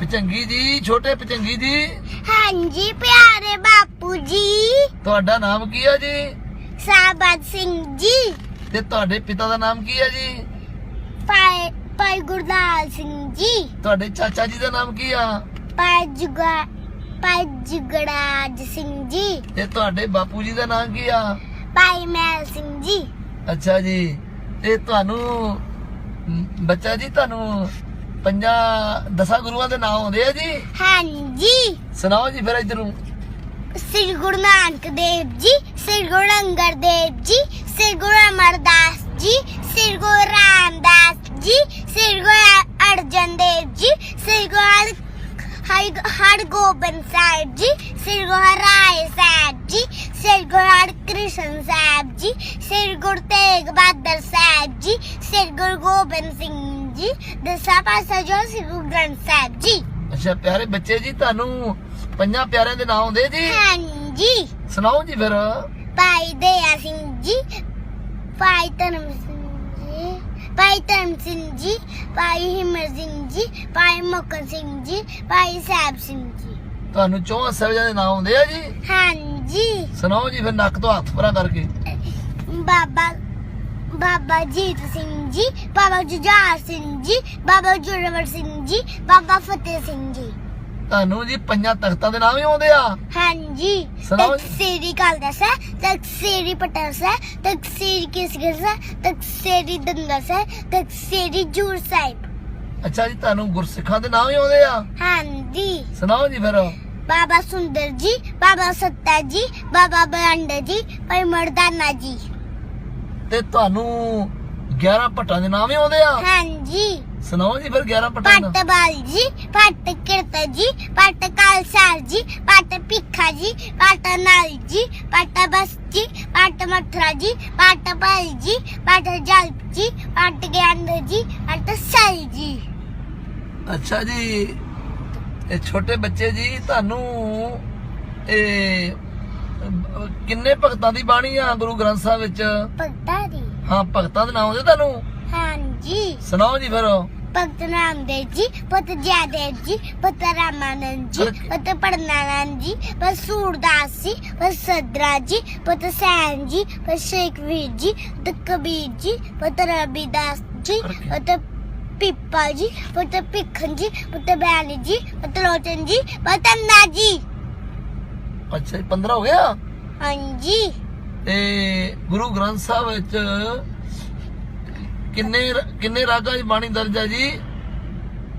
ਪਚੰਗੀ ਜੀ ਛੋਟੇ ਪਚੰਗੀ ਜੀ। ਹਾਂਜੀ ਪਿਆਰੇ ਬਾਪੂ ਜੀ। ਤੁਹਾਡਾ ਨਾਮ ਕੀ ਹੈ ਜੀ? ਸਾਬਤ ਸਿੰਘ ਜੀ। ਤੇ ਤੁਹਾਡੇ ਪਿਤਾ ਦਾ ਨਾਮ ਕੀ ਹੈ ਜੀ? ਭਾਈ ਭਾਈ ਗੁਰਦਾਲ ਸਿੰਘ ਜੀ। ਤੁਹਾਡੇ ਚਾਚਾ ਜੀ ਦਾ ਨਾਮ ਕੀ ਆ? ਭਾਈ ਜੁਗਾ ਭਾਈ ਸਿੰਘ ਜੀ। ਤੇ ਤੁਹਾਡੇ ਬਾਪੂ ਜੀ ਦਾ ਨਾਮ ਕੀ ਆ? ਭਾਈ ਮੈਲ ਸਿੰਘ ਜੀ। ਅੱਛਾ ਜੀ। ਤੇ ਤੁਹਾਨੂੰ ਬੱਚਾ ਜੀ ਤੁਹਾਨੂੰ ਪੰਜਾਂ ਦਸਾਂ ਗੁਰੂਆਂ ਦੇ ਨਾਮ ਆਉਂਦੇ ਆ ਜੀ ਹਾਂਜੀ ਸੁਣਾਓ ਜੀ ਫਿਰ ਇਧਰੋਂ ਸ੍ਰੀ ਗੁਰੂ ਨਾਨਕ ਦੇਵ ਜੀ ਸ੍ਰੀ ਗੁਰੂ ਅੰਗਦ ਦੇਵ ਜੀ ਸ੍ਰੀ ਗੁਰੂ ਅਮਰਦਾਸ ਜੀ ਸ੍ਰੀ ਗੁਰੂ ਰਾਮਦਾਸ ਜੀ ਸ੍ਰੀ ਗੁਰੂ ਅਰਜਨ ਦੇਵ ਜੀ ਸ੍ਰੀ ਗੁਰੂ ਹਰਿ- ਹਰਿ- ਹਰਗੋਬਿੰਦ ਸਾਹਿਬ ਜੀ ਸ੍ਰੀ ਗੁਰੂ ਰਾਏ ਸਾਹਿਬ ਜੀ ਸ੍ਰੀ ਗੁਰੂ ਹਰਕ੍ਰਿਸ਼ਨ ਸਾਹਿਬ ਜੀ ਸ੍ਰੀ ਗੁਰੂ ਤੇਗ ਬਹਾਦਰ ਸਾਹਿਬ ਜੀ ਸ੍ਰੀ ਗੁਰੂ ਗੋਬਿੰਦ ਸਿੰਘ ਜੀ ਦਸਾਂ ਪਾਸਾ ਜੋ ਸ੍ਰੀ ਗੁਰੂ ਗ੍ਰੰਥ ਸਾਹਿਬ ਜੀ। ਅੱਛਾ ਪਿਆਰੇ ਬੱਚੇ ਜੀ ਤੁਹਾਨੂੰ ਪੰਜਾਂ ਪਿਆਰਿਆਂ ਦੇ ਨਾਮ ਆਉਂਦੇ ਜੀ? ਹਾਂਜੀ। ਸੁਣਾਓ ਜੀ ਫਿਰ। ਭਾਈ ਦਇਆ ਸਿੰਘ ਜੀ ਭਾਈ ਧਰਮ ਸਿੰਘ ਜੀ ਭਾਈ ਧਰਮ ਸਿੰਘ ਜੀ ਭਾਈ ਹਿਮਰ ਸਿੰਘ ਜੀ ਭਾਈ ਮੋਕਨ ਸਿੰਘ ਜੀ ਭਾਈ ਸਾਹਿਬ ਸਿੰਘ ਜੀ। ਤੁਹਾਨੂੰ ਚੌਹਾਂ ਸਾਹਿਬਜ਼ਾਦੇ ਦੇ ਨਾਮ ਆਉਂਦੇ ਆ ਜੀ? ਹਾਂਜੀ। ਸੁਣਾਓ ਜੀ ਫਿਰ ਨੱਕ ਤੋਂ ਹੱਥ ਪਰਾਂ ਕਰਕੇ। ਬਾਬਾ ਬਾਬਾ ਜੀਤ ਸਿੰਘ ਜੀ ਬਾਬਾ ਜੁਝਾਰ ਸਿੰਘ ਜੀ ਬਾਬਾ ਜੁਰਵਰ ਸਿੰਘ ਜੀ ਬਾਬਾ ਫਤਿਹ ਸਿੰਘ ਜੀ ਤੁਹਾਨੂੰ ਜੀ ਪੰਜਾਂ ਤਖਤਾਂ ਦੇ ਨਾਮ ਹੀ ਆਉਂਦੇ ਆ। ਹਾਂਜੀ। ਸੁਣਾਓ ਜੀ। ਤਕਸੀਰੀ ਕਾਲਦਸ ਹੈ ਤਕਸੀਰੀ ਪਟਰਸ ਹੈ ਤਕਸੀਰੀ ਕਿਸਗਸ ਹੈ ਤਕਸੀਰੀ ਦੰਦਸ ਹੈ ਤਕਸੀਰੀ ਜੂਰ ਸਾਹਿਬ। ਅੱਛਾ ਜੀ ਤੁਹਾਨੂੰ ਗੁਰਸਿੱਖਾਂ ਦੇ ਨਾਮ ਹੀ ਆਉਂਦੇ ਆ। ਹਾਂਜੀ। ਸੁਣਾਓ ਜੀ ਫਿਰ। ਬਾਬਾ ਸੁੰਦਰ ਜੀ ਬਾਬਾ ਸੱਤਾ ਜੀ ਬਾਬਾ ਬਲੰਡ ਜੀ ਭਾਈ ਮਰਦਾਨਾ ਜੀ। ਤੇ ਤੁਹਾਨੂੰ 11 ਭੱਟਾਂ ਦੇ ਨਾਮ ਹੀ ਆਉਂਦੇ ਆ ਹਾਂਜੀ ਸੁਣਾਓ ਜੀ ਫਿਰ 11 ਭੱਟਾਂ ਦਾ ਪੱਟ ਬਾਲ ਜੀ ਪੱਟ ਕਿਰਤ ਜੀ ਪੱਟ ਕਾਲਸਾਰ ਜੀ ਪੱਟ ਭਿੱਖਾ ਜੀ ਪੱਟ ਨਾਲ ਜੀ ਪੱਟ ਬਸ ਜੀ ਪੱਟ ਮਥੁਰਾ ਜੀ ਪੱਟ ਪਾਲ ਜੀ ਪੱਟ ਜਲ ਜੀ ਪੱਟ ਗਿਆਨ ਜੀ ਪੱਟ ਸਾਈ ਜੀ ਅੱਛਾ ਜੀ ਇਹ ਛੋਟੇ ਬੱਚੇ ਜੀ ਤੁਹਾਨੂੰ ਇਹ ਕਿੰਨੇ ਭਗਤਾਂ ਦੀ ਬਾਣੀ ਆ ਗੁਰੂ ਗ੍ਰੰਥ ਸਾਹਿਬ ਵਿੱਚ ਭਗਤਾ ਦੀ ਹਾਂ ਭਗਤਾਂ ਦੇ ਨਾਮ ਆਉਂਦੇ ਤੁਹਾਨੂੰ ਹਾਂਜੀ ਸੁਣਾਓ ਜੀ ਫਿਰ ਭਗਤ ਨਾਮਦੇਵ ਜੀ ਪੁੱਤ ਜੈਦੇਵ ਜੀ ਪੁੱਤ ਰਾਮਾਨੰਦ ਜੀ ਪੁੱਤ ਪੜਨਾਨੰਦ ਜੀ ਪੁੱਤ ਸੂਰਦਾਸ ਜੀ ਪੁੱਤ ਸਦਰਾ ਜੀ ਪੁੱਤ ਸੈਨ ਜੀ ਪੁੱਤ ਸ਼ੇਖਵੀਰ ਜੀ ਪੁੱਤ ਕਬੀਰ ਜੀ ਪੁੱਤ ਰਵਿਦਾਸ ਜੀ ਕੀ- ਪੁੱਤ ਪਿੱਪਾ ਜੀ ਪੁੱਤ ਭਿੱਖਨ ਜੀ ਪੁੱਤ ਬੈਲੀ ਜੀ ਪੁੱਤ ਲੋਚਨ ਜੀ ਪੁੱਤ ਅੰਨਾ ਜੀ ਅੱਛਾ ਜੀ 15 ਹੋ ਗਿਆ ਹਾਂਜੀ। ਤੇ ਗੁਰੂ ਗ੍ਰੰਥ ਸਾਹਿਬ ਵਿੱਚ ਕਿੰਨੇ ਕਿੰਨੇ ਰਾਗਾਂ ਦੀ ਬਾਣੀ ਦਰਜ ਹੈ ਜੀ?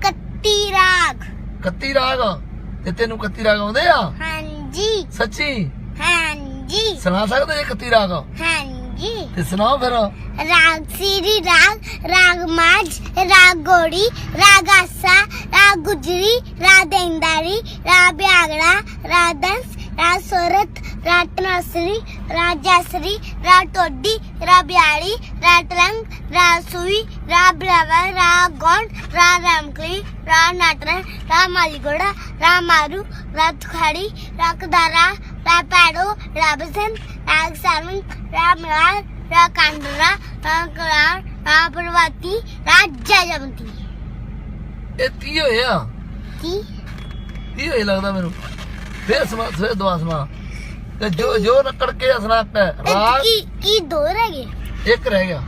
31 ਰਾਗ। 31 ਰਾਗ। ਤੇ ਤੈਨੂੰ 31 ਰਾਗ ਆਉਂਦੇ ਆ? ਹਾਂਜੀ। ਸੱਚੀ? ਹਾਂਜੀ। ਸੁਣਾ ਸਕਦੇ ਇਹ 31 ਰਾਗ? ਹਾਂਜੀ। ਤੇ ਸੁਣਾਓ ਫਿਰ। ਰਾਗ ਸੀਰੀ ਰਾਗ ਰਾਗ ਮਾਝ ਰਾਗ ਗੋੜੀ ਰਾਗ ਆਸਾ ਰਾਗ ਗੁਜਰੀ ਰਾਗ ਦੇਂਦਾਰੀ ਰਾਗ ਬਿਆਗੜਾ ਰਾਗ ਦੰਸ ਰਾਗ ਸੁਰਤ ਰਾਤ ਨਸਰੀ ਰਾਤ ਜਸਰੀ ਰਾਤ ਟੋਡੀ ਰਾ ਬਿਆਲੀ ਰਾਤ ਰੰਗ ਰਾ ਸੂਈ ਰਾ ਬਰਾਵਾ ਰਾ ਗੋਂਡ ਰਾ ਰਾਮਕਲੀ ਰਾ ਨਾਟਰ ਰਾ ਮਾਲੀਗੋੜਾ ਰਾ ਮਾਰੂ ਰਾ ਤੁਖਾੜੀ ਰਾ ਕਦਾਰਾ ਰਾ ਪਾੜੋ ਰਾ ਬਸਨ ਰਾ ਸਰਵਨ ਰਾ ਮਲਾਲ ਰਾ ਕਾਂਡਰਾ ਰਾ ਕਲਾਰ ਰਾ ਪਰਵਾਤੀ ਰਾ ਜਜਮਤੀ ਇਹ ਕੀ ਹੋਇਆ? ਕੀ? ਕੀ ਹੋਇਆ ਲੱਗਦਾ ਮੈਨੂੰ? ਫੇਰ ਸਮਾ ਫੇਰ ਦੁਆ ਸਮਾ। ਤੇ ਜੋ ਜੋ ਨਕੜ ਕੇ ਹਸਨਾ ਰਾਗ ਕੀ ਕੀ ਦੋ ਰਹਿ ਗਏ? ਇੱਕ ਰਹਿ ਗਿਆ।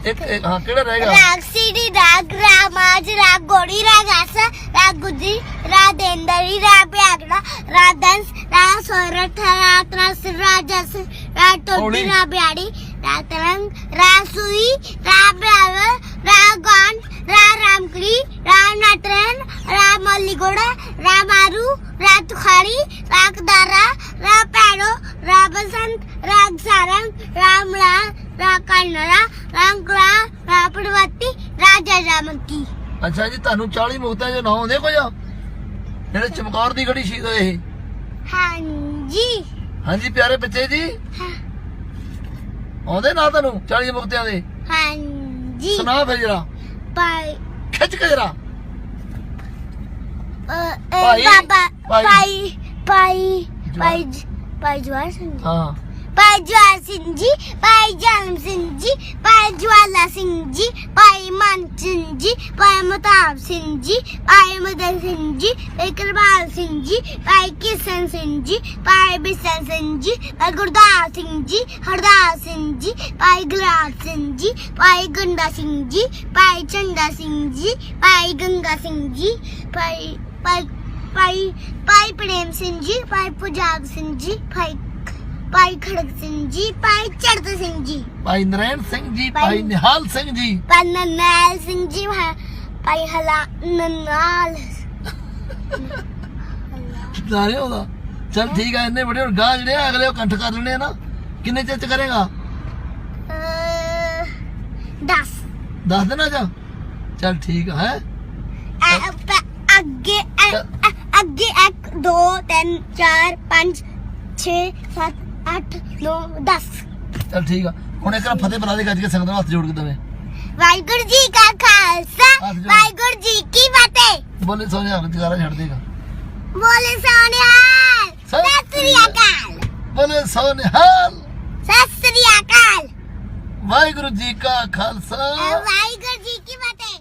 ਇੱਕ ਇੱਕ- ਹਾਂ ਕਿਹੜਾ ਰਹਿ ਗਿਆ? ਰਾਗ ਸੀੜੀ ਰਾਗ ਰਾਮਾਜ ਰਾਗ ਗੋੜੀ ਰਾਗ ਆਸਾ ਰਾਗ ਗੁਜਰੀ ਰਾਗ ਦੇਂਦਰੀ ਰਾਗ ਪਿਆਗੜਾ ਰਾਗ ਦੰਸ ਰਾਗ ਸੋਰਠ ਰਾਗ ਤਰਾਸ ਰਾਗ ਜਸ ਰਾਗ ਟੋਡੀ। ਰਾਗ ਬਿਆੜੀ ਰਾਗ ਤਰੰਗ ਰਾਗ ਸੂਈ ਰਾਗ ਬਰਾਵਰ ਰਾਗ ਗੌਂਡ ਰਾਗ ਰਾਮਕਲੀ ਰਾਗ ਨਟਰਨ ਰਾਗ ਮੱਲੀਗੋੜਾ ਰਾਗ ਮਾਰੂ ਰਾਗ ਤੁਖਾੜੀ ਰਾਗ ਦਾਰਾ ਰਾਗ ਪੈੜੋ ਰਾਗ ਬਸੰਤ ਰਾਗ ਸਾਰੰਗ ਰਾਗ ਮਲਾ ਰਾਗ ਕਾਨੜਾ ਰਾਗ ਕਲਾ ਰਾਗ ਪੜਵਾਤੀ ਰਾਗ ਜਜਾਮੰਤੀ ਅੱਛਾ ਜੀ ਤੁਹਾਨੂੰ 40 ਮੁਕਤਾਂ ਜੋ ਨਾਮ ਆਉਂਦੇ ਕੁਝ? ਜਿਹੜੇ ਚਮਕੌਰ ਦੀ ਗੜੀ ਸ਼ਹੀਦ ਹੋਏ ਹਾਂਜੀ। ਹਾਂਜੀ ਪਿਆਰੇ ਬੱਚੇ ਜੀ। ਹਾਂ। ਆਉਂਦੇ ਨਾ ਤੁਹਾਨੂੰ 40 ਮੁਕਤਿਆਂ ਦੇ? ਹਾਂਜੀ। ਸੁਣਾ ਫਿਰ ਜਰਾ। ਭਾਈ। ਖਿੱਚ ਕੇ ਜਰਾ। ਅ, ਅ, ਭਾਈ- ਬਾਬਾ ਭਾਈ- ਭਾਈ ਭਾਈ। ਭਾਈ ਜ- ਭਾਈ ਜਵਾਹਰ ਸਿੰਘ ਜੀ। ਹਾਂ। ਭਾਈ ਜਵਾਰ ਸਿੰਘ ਜੀ ਭਾਈ ਜਨਮ ਸਿੰਘ ਜੀ ਭਾਈ ਜਵਾਲਾ ਸਿੰਘ ਜੀ ਭਾਈ ਮਨ ਸਿੰਘ ਜੀ ਭਾਈ ਮਤਾਬ ਸਿੰਘ ਜੀ ਭਾਈ ਮਦਨ ਸਿੰਘ ਜੀ ਭਾਈ ਕਰਵਾਲ ਸਿੰਘ ਜੀ ਭਾਈ ਕਿਸ਼ਨ ਸਿੰਘ ਜੀ ਭਾਈ ਬਿਸ਼ਨ ਸਿੰਘ ਜੀ ਭਾਈ ਗੁਰਦਾਸ ਸਿੰਘ ਜੀ ਹਰਦਾਸ ਸਿੰਘ ਜੀ ਭਾਈ ਗੁਲਾਬ ਸਿੰਘ ਜੀ ਭਾਈ ਗੰਡਾ ਸਿੰਘ ਜੀ ਭਾਈ ਚੰਦਾ ਸਿੰਘ ਜੀ ਭਾਈ ਗੰਗਾ ਸਿੰਘ ਜੀ ਭਾਈ ਭਾਈ ਭਾਈ ਭਾਈ ਪ੍ਰੇਮ ਸਿੰਘ ਜੀ ਭਾਈ ਪੁਜਾਬ ਸਿੰਘ ਜੀ ਭਾਈ ਭਾਈ ਖੜਕ ਸਿੰਘ ਜੀ ਭਾਈ ਚੜਤ ਸਿੰਘ ਜੀ। ਭਾਈ ਨਰੈਣ ਸਿੰਘ ਜੀ ਭਾਈ- ਭਾਈ ਨਿਹਾਲ ਸਿੰਘ ਜੀ। ਭਾਈ ਨਨਾਲ ਸਿੰਘ ਜੀ ਭਾਈ- ਭਾਈ ਹਲਾ ਨਨਾਲ ਸਾਰੇ ਉਹਦਾ? ਚਲ ਠੀਕ ਆ ਇੰਨੇ ਬੜੇ ਹੁਣ ਗਾਂ ਜਿਹੜੇ ਆ ਅਗਲੇ ਉਹ ਕੰਠ ਕਰ ਲੈਣੇ ਆ ਨਾ। ਕਿੰਨੇ ਚਿਰ ਚ ਕਰੇਗਾ? ਅਹ, ਦਸ। ਦੱਸ ਦੇਣਾ ਜਾ ਚਲ ਠੀਕ ਆ ਹੈ? ਪ- ਅੱਗੇ ਅੱਗੇ 1 2 3 4 5 6 7 8 9 10 ਚਲ ਠੀਕ ਆ। ਹੁਣ ਇੱਕ ਵਾਰ ਫਤਿਹ ਬੁਲਾ ਦੇ ਗੱਜ ਕੇ ਸੰਗਤ ਨੂੰ ਹੱਥ ਜੋੜ ਕੇ ਦਵੇ। ਵਾਹਿਗੁਰੂ ਜੀ ਕਾ ਖਾਲਸਾ ਹੱਥ ਜੋੜ। ਵਾਹਿਗੁਰੂ ਜੀ ਕੀ ਫਤਿਹ। ਬੋਲੇ ਹੱਥ ਜਗਾਰਾ ਛੱਡ ਦੇਗਾ। ਬੋਲੇ ਸੋਨਿਹਾਲ ਸਤਿ ਸ੍ਰੀ ਅਕਾਲ। ਬੋਲੇ ਹਾਲ ਸਤਿ ਸ੍ਰੀ ਅਕਾਲ। ਵਾਹਿਗੁਰੂ ਜੀ ਕਾ ਖਾਲਸਾ। ਵਾਹਿਗੁਰੂ ਜੀ ਕੀ ਫਤਿਹ।